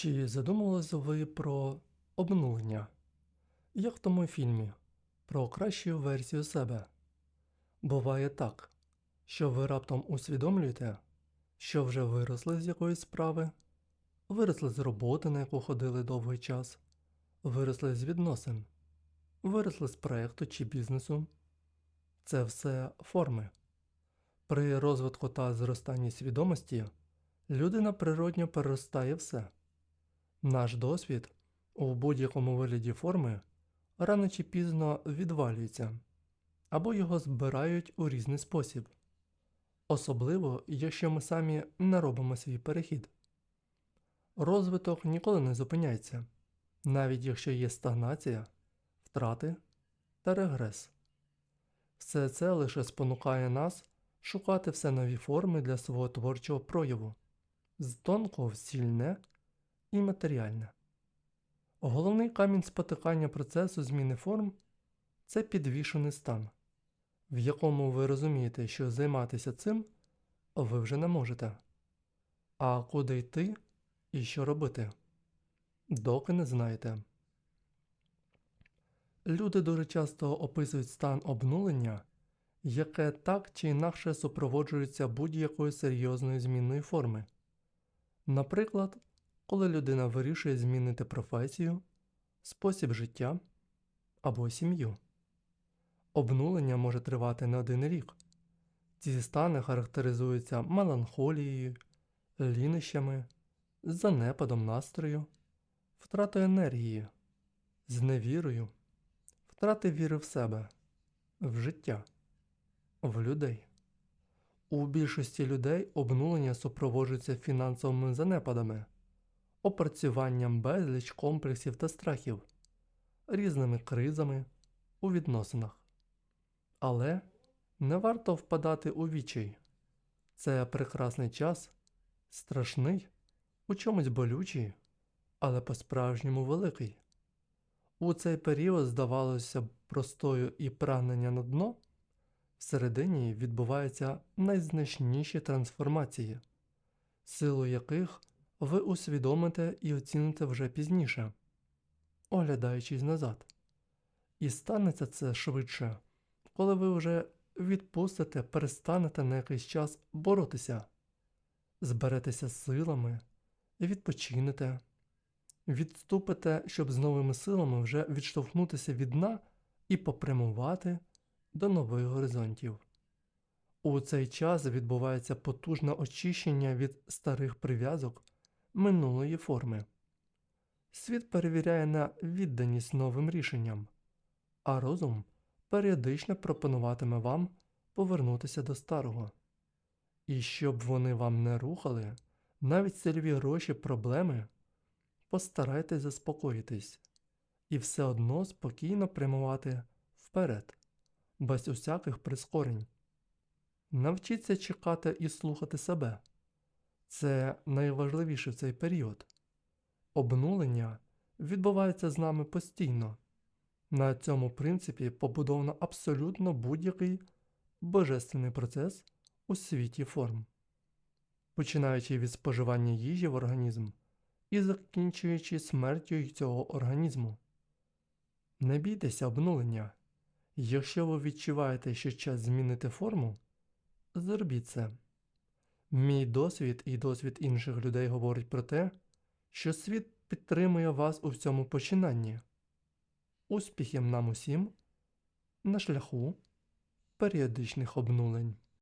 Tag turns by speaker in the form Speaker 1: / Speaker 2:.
Speaker 1: Чи задумувались ви про обнулення? Як в тому фільмі про кращу версію себе? Буває так, що ви раптом усвідомлюєте, що вже виросли з якоїсь справи, виросли з роботи, на яку ходили довгий час, виросли з відносин, виросли з проєкту чи бізнесу. Це все форми. При розвитку та зростанні свідомості людина природньо переростає все. Наш досвід у будь-якому вигляді форми рано чи пізно відвалюється, або його збирають у різний спосіб, особливо якщо ми самі не робимо свій перехід. Розвиток ніколи не зупиняється, навіть якщо є стагнація, втрати та регрес. Все це лише спонукає нас шукати все нові форми для свого творчого прояву з тонкого в сильне і матеріальне. Головний камінь спотикання процесу зміни форм це підвішений стан, в якому ви розумієте, що займатися цим ви вже не можете. А куди йти і що робити, доки не знаєте. Люди дуже часто описують стан обнулення, яке так чи інакше супроводжується будь-якою серйозною зміною форми. Наприклад, коли людина вирішує змінити професію, спосіб життя або сім'ю. Обнулення може тривати не один рік. Ці стани характеризуються меланхолією, лінощами, занепадом настрою, втратою енергії, зневірою, втрати віри в себе, в життя, в людей. У більшості людей обнулення супроводжується фінансовими занепадами, опрацюванням безліч комплексів та страхів, різними кризами у відносинах. Але не варто впадати у вічай. Це прекрасний час, страшний, у чомусь болючий, але по-справжньому великий. У цей період здавалося простою і прагнення на дно. Всередині відбуваються найзначніші трансформації, силу яких ви усвідомите і оціните вже пізніше, оглядаючись назад. І станеться це швидше, коли ви вже відпустите, перестанете на якийсь час боротися, зберетеся силами, відпочинете, відступите, щоб з новими силами вже відштовхнутися від дна і попрямувати до нових горизонтів. У цей час відбувається потужне очищення від старих прив'язок минулої форми. Світ перевіряє на відданість новим рішенням, а розум періодично пропонуватиме вам повернутися до старого. І щоб вони вам не рухали, навіть сильові гроші проблеми, постарайтесь заспокоїтись і все одно спокійно прямувати вперед без усяких прискорень. Навчіться чекати і слухати себе. Це найважливіше в цей період. Обнулення відбувається з нами постійно. На цьому принципі побудовано абсолютно будь-який божественний процес у світі форм, починаючи від споживання їжі в організм і закінчуючи смертю цього організму. Не бійтеся обнулення. Якщо ви відчуваєте, що час змінити форму, зробіть це. Мій досвід і досвід інших людей говорить про те, що світ підтримує вас у цьому починанні. Успіхів нам усім на шляху періодичних обнулень.